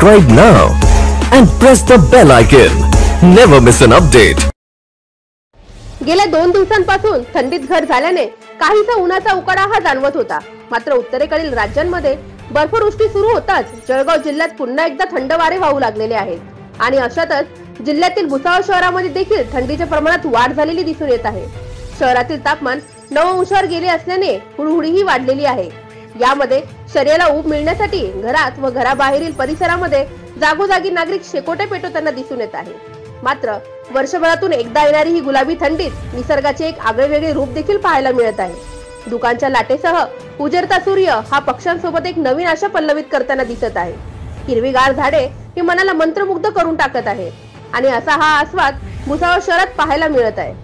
Subscribe now and press the bell icon. Never miss an update. गेल्या दोन दिवसांपासून थंडीत घर झाल्याने काहीसा उन्हाचा उकाडा हा जाणवत होता मात्र उत्तरेकडील राज्यांमध्ये बर्फवृष्टी सुरू होताच जळगाव जिल्ह्यात पुन्हा एकदा थंड वारे वाहू लागलेले आहेत आणि अशातच जिल्ह्यातील भुसावळ शहरामध्ये देखील थंडीच्या प्रमाणात वाढ झालेली दिसून येत आहे शहरातील तापमान नऊ अंशावर गेले असल्याने हुडहुडीही वाढलेली आहे यामध्ये शरीराला ऊब मिळण्यासाठी घरात व घराबाहेरील परिसरामध्ये जागोजागी नागरिक शेकोटे पेटवताना दिसून येत आहे मात्र वर्षभरातून एकदा येणारी ही गुलाबी थंडीत निसर्गाचे एक आगळेवेगळे रूप देखील पाहायला मिळत आहे. दुकानच्या लाटेसह उजरता सूर्य हा पक्ष्यांसोबत एक नवीन आशा पल्लवित करताना दिसत आहे. हिरवीगार झाडे हे मनाला मंत्रमुग्ध करून टाकत आहे आणि असा हा आस्वाद भुसावळ शहरात पाहायला मिळत आहे.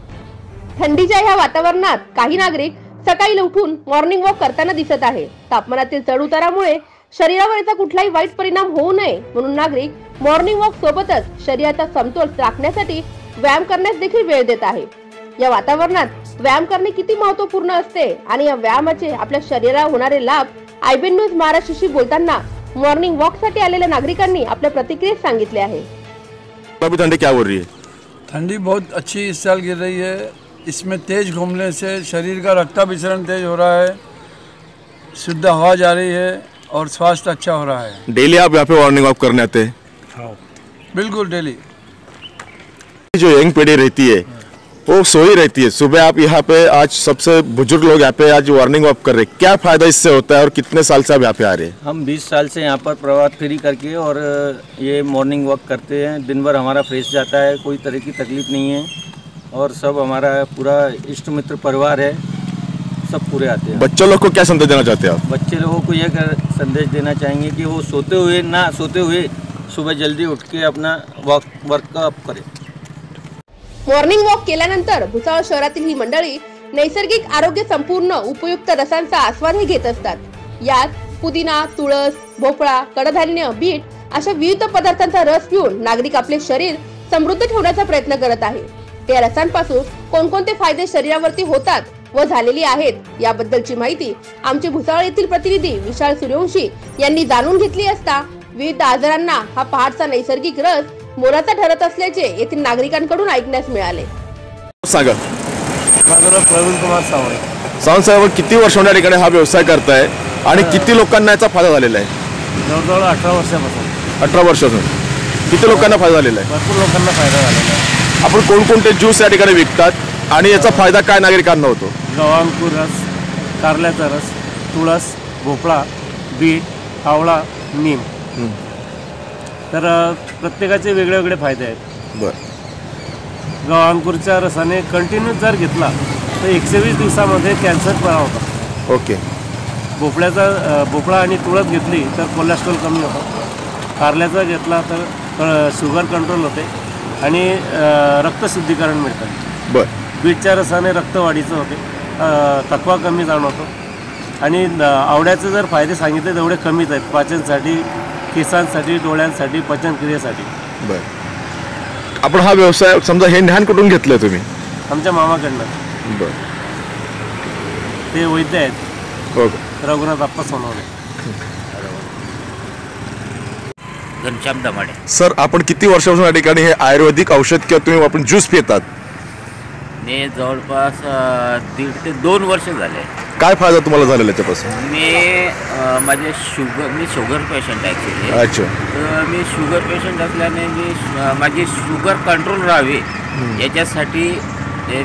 थंडीच्या ह्या वातावरणात काही नागरिक सकाळी उठून मॉर्निंग वॉक करताना दिसत आहे. तापमानातील चढ उतारामुळे शरीरावर याचा कुठलाही वाईट परिणाम होऊ नये म्हणून नागरिक मॉर्निंग वॉक सोबतच शरीराचा समतोल राखण्यासाठी व्यायाम करण्यास देखील वेळ देत आहे. या वातावरणात व्यायाम करणे किती महत्त्वपूर्ण असते आणि या व्यायामाचे आपल्या शरीराला होणारे लाभ आयबीएन न्यूज महाराष्ट्राशी बोलताना मॉर्निंग वॉकसाठी आलेल्या नागरिकांनी आपल्या प्रतिक्रियेत सांगितले आहे. ठंडी क्या हो रही है? ठंडी बहुत अच्छी इस साल गिर रही है। इसमें तेज घूमने से शरीर का रक्ताभिसरण तेज हो रहा है शुद्ध हवा जा रही है और स्वास्थ्य अच्छा हो रहा है। डेली आप यहाँ पे वार्निंग वॉक करने आते हैं? बिल्कुल डेली। जो यंग पीढ़ी रहती है वो सोई रहती है। सुबह आप यहाँ पे आज सबसे बुज़ुर्ग लोग यहाँ पे आज वार्निंग वॉक कर रहे हैं। क्या फ़ायदा इससे होता है और कितने साल से आप यहाँ पे आ रहे हैं? हम 20 साल से यहाँ पर प्रभात फेरी करके और ये मॉर्निंग वॉक करते हैं। दिन भर हमारा फ्रेश जाता है कोई तरह की तकलीफ़ नहीं है। और सब हमारा पूरा इष्ट मित्र परिवार है सब पूरे आते हैं। बच्चों लोग को क्या संदेश देना चाहते हैं आप? बच्चे लोगों को यह कर- संदेश देना चाहेंगे कि वो सोते हुए ना सोते हुए सुबह जल्दी उठ के अपना वॉक वर्कअप करें। मॉर्निंग वॉक केल्यानंतर भुसावळ शहरातील ही मंडळी नैसर्गिक आरोग्य संपूर्ण उपयुक्त रसांचा आस्वादही घेत असतात. यात पुदिना तुळस भोपळा कडधान्य बीट अशा विविध पदार्थांचा रस पिऊन नागरिक आपले शरीर समृद्ध ठेवण्याचा प्रयत्न करत आहे त्या रसांपासून कोणकोणते फायदे शरीरावरती होतात व झालेली आहेत याबद्दलची माहिती आमचे भुसावळ येथील प्रतिनिधी विशाल सूर्यवंशी यांनी जाणून घेतली असता विविध आजारांना हा पहाटचा नैसर्गिक रस मोलाचा ठरत असल्याचे येथील नागरिकांकडून ऐकण्यास मिळाले. सांगा. माझं नाव प्रवीण कुमार सावंत सावंत साहेब किती वर्ष या ठिकाणी हा व्यवसाय करताय आणि किती लोकांना याचा फायदा झालेला आहे? जवळजवळ अठरा वर्षापासून. अठरा वर्षातून किती लोकांना फायदा झालेला आहे? भरपूर लोकांना फायदा झालेला आहे. आपण कोणकोणते ज्यूस या ठिकाणी विकतात आणि याचा फायदा काय नागरिकांना होतो? गव्हांकूर रस कारल्याचा रस तुळस भोपळा बीट आवळा नीम. तर प्रत्येकाचे वेगळे वेगळे फायदे आहेत. बरं. गव्हांकूरच्या रसाने कंटिन्यू जर घेतला तर एकशे वीस दिवसामध्ये कॅन्सर बरा होता. ओके. भोपळ्याचा भोपळा आणि तुळस घेतली तर कोलेस्ट्रॉल कमी होतं. कारल्याचा घेतला तर शुगर कंट्रोल होते. आणि रक्तशुद्धीकरण मिळतं. बरं. बीटच्या रसाने रक्तवाढीचं होते. थकवा कमी जाणवतो. आणि आवड्याचे जर फायदे सांगितले तेवढे कमीच आहेत. पाचनसाठी केसांसाठी डोळ्यांसाठी पचनक्रियेसाठी. बरं. आपण हा व्यवसाय समजा हे ज्ञान कुठून घेतलंय तुम्ही? आमच्या मामाकडनं. बरं. ते वैद्य आहेत. हो का रघुनाथ आप्पा सोनवणे. घनश्याम दमाडे. सर आपण किती वर्षापासून या ठिकाणी हे आयुर्वेदिक औषध किंवा तुम्ही आपण ज्यूस पितात? मी जवळपास अ, दीड ते दोन वर्ष झाले. काय फायदा तुम्हाला झालेला त्याच्यापासून मी अ, माझे शुगर मी शुगर पेशंट आहे ॲक्च्युली अच्छा. तर मी शुगर पेशंट असल्याने मी अ, माझी शुगर कंट्रोल राहावी याच्यासाठी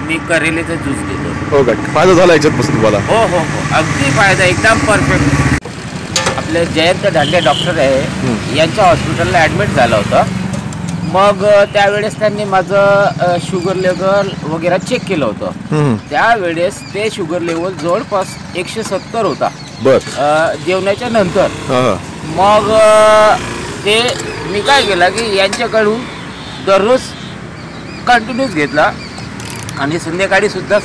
मी करेलेचा ज्यूस घेतो हो का? फायदा झाला याच्यापासून तुम्हाला? हो हो हो. अगदी फायदा एकदम परफेक्ट. आपले जयंत ढांडे डॉक्टर आहे यांच्या हॉस्पिटलला ॲडमिट झालं होतं. मग त्यावेळेस त्यांनी माझं शुगर लेवल वगैरे चेक केलं होतं. त्यावेळेस ते शुगर लेवल जवळपास एकशे सत्तर होता. जेवणाच्या नंतर. मग ते मी काय केलं की यांच्याकडून दररोज कंटिन्यूस घेतला आणि संध्याकाळी सुद्धा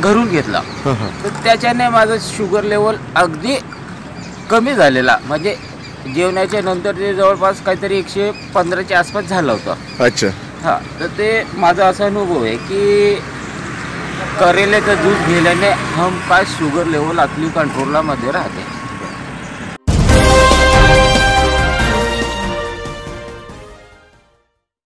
घरून घेतला. तर त्याच्याने माझं शुगर लेवल अगदी कमी झालेला. म्हणजे जेवणाच्या नंतर ते जवळपास काहीतरी एकशे पंधराच्या आसपास झालं होतं. अच्छा. हां तर ते माझा असा अनुभव आहे की करेल्याचा ज्यूस घेल्याने हमखास शुगर लेवल आपली कंट्रोलमध्ये राहते.